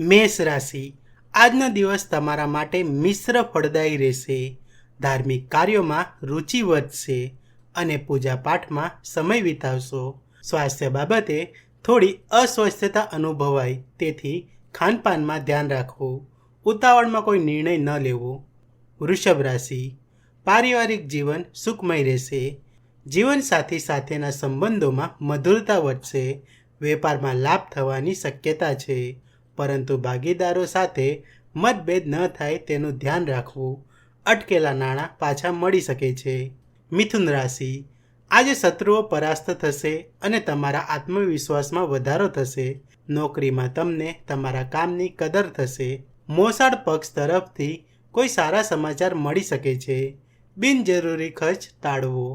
મેષ રાશિ. આજનો દિવસ તમારા માટે મિશ્ર ફળદાયી રહેશે. ધાર્મિક કાર્યોમાં રુચિ વધશે અને પૂજાપાઠમાં સમય વિતાવશો. સ્વાસ્થ્ય બાબતે થોડી અસ્વસ્થતા અનુભવાય, તેથી ખાનપાનમાં ધ્યાન રાખવું ઉતાવળમાં કોઈ નિર્ણય ન લેવો. વૃષભ રાશિ. પારિવારિક જીવન સુખમય રહેશે. જીવનસાથી સાથેના સંબંધોમાં મધુરતા વધશે. વેપારમાં લાભ થવાની શક્યતા છે. પરંતુ ભાગીદારો સાથે મતભેદ ન થાય તેનું ધ્યાન રાખવું અટકેલા નાણાં પાછા મળી શકે છે. મિથુન રાશિ. આજે શત્રુઓ પરાસ્ત થશે અને તમારા આત્મવિશ્વાસમાં વધારો થશે. નોકરીમાં તમને તમારા કામની કદર થશે. મોસાળ પક્ષ તરફથી કોઈ સારા સમાચાર મળી શકે છે. બિનજરૂરી ખર્ચ ટાળવો.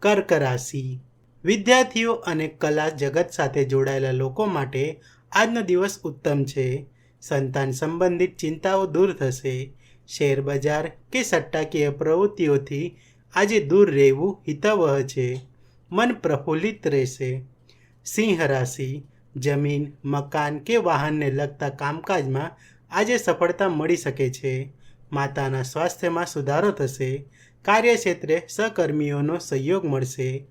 કર્ક રાશિ. વિદ્યાર્થીઓ અને કલા જગત સાથે જોડાયેલા લોકો માટે આજનો દિવસ ઉત્તમ છે. સંતાન સંબંધિત ચિંતાઓ દૂર થશે. શેર બજાર કે સટ્ટાકીય પ્રવૃત્તિઓથી આજે દૂર રહેવું હિતવહ છે. મન પ્રફુલ્લિત રહેશે. સિંહ રાશિ, જમીન, મકાન કે વાહનને લગતા કામકાજમાં આજે સફળતા મળી શકે છે. માતાના સ્વાસ્થ્યમાં સુધારો થશે. કાર્યક્ષેત્રે સહકર્મીઓનો સહયોગ મળશે.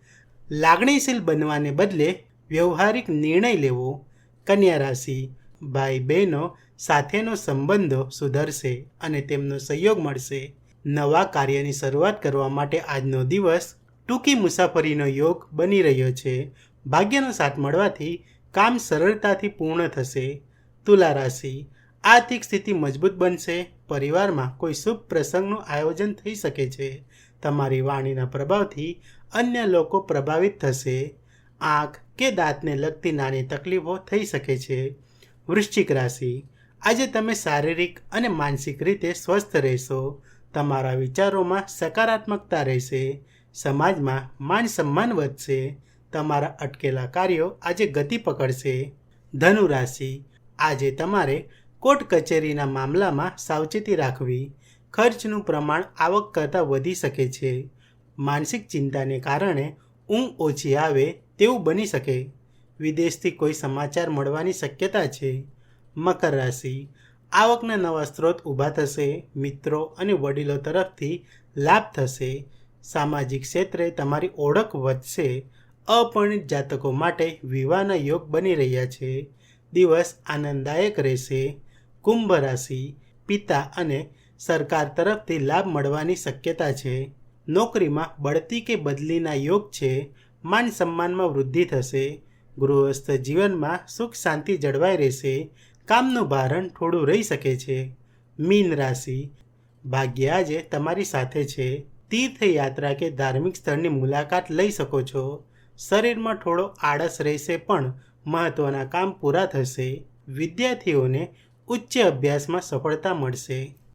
લાગણીશીલ બનવાને બદલે વ્યવહારિક નિર્ણય લેવો. કન્યા રાશિ ભાઈ બહેનો સાથેનો સંબંધો સુધરશે અને તેમનો સહયોગ મળશે. નવા કાર્યની શરૂઆત કરવા માટે આજનો દિવસ ટૂંકી મુસાફરીનો યોગ બની રહ્યો છે. ભાગ્યનો સાથ મળવાથી કામ સરળતાથી પૂર્ણ થશે. તુલા રાશિ આર્થિક સ્થિતિ મજબૂત બનશે. પરિવારમાં કોઈ શુભ પ્રસંગનું આયોજન થઈ શકે છે. તમારી વાણીના પ્રભાવથી અન્ય લોકો પ્રભાવિત થશે. આંખ કે દાંતને લગતી નાની તકલીફો થઈ શકે છે. વૃશ્ચિક રાશિ. આજે તમે શારીરિક અને માનસિક રીતે સ્વસ્થ રહેશો. તમારા વિચારોમાં સકારાત્મકતા રહેશે. સમાજમાં માન સન્માન વધશે. તમારા અટકેલા કાર્યો આજે ગતિ પકડશે. ધનુ રાશિ. આજે તમારે કોર્ટ કચેરીના મામલામાં સાવચેતી રાખવી. ખર્ચનું પ્રમાણ આવક કરતાં વધી શકે છે. માનસિક ચિંતાને કારણે ઊંઘ ઓછી આવે તેવું બની શકે. વિદેશથી કોઈ સમાચાર મળવાની શક્યતા છે. મકર રાશિ. આવકના નવા સ્ત્રોત ઊભા થશે. મિત્રો અને વડીલો તરફથી લાભ થશે. સામાજિક ક્ષેત્રે તમારી ઓળખ વધશે. અપરિણિત જાતકો માટે વિવાહના યોગ બની રહ્યા છે. દિવસ આનંદદાયક રહેશે. કુંભ રાશિ. પિતા અને સરકાર તરફથી લાભ મળવાની શક્યતા છે. નોકરીમાં બઢતી કે બદલીના યોગ છે. માન સન્માનમાં વૃદ્ધિ થશે, ગૃહસ્થ જીવનમાં સુખ શાંતિ જળવાઈ રહેશે, કામનું ભારણ થોડું રહી શકે છે. મીન રાશિ. ભાગ્ય આજે તમારી સાથે છે. તીર્થયાત્રા કે ધાર્મિક સ્થળની મુલાકાત લઈ શકો છો. શરીરમાં થોડો આળસ રહેશે પણ મહત્ત્વના કામ પૂરા થશે. વિદ્યાર્થીઓને ઉચ્ચ અભ્યાસમાં સફળતા મળશે.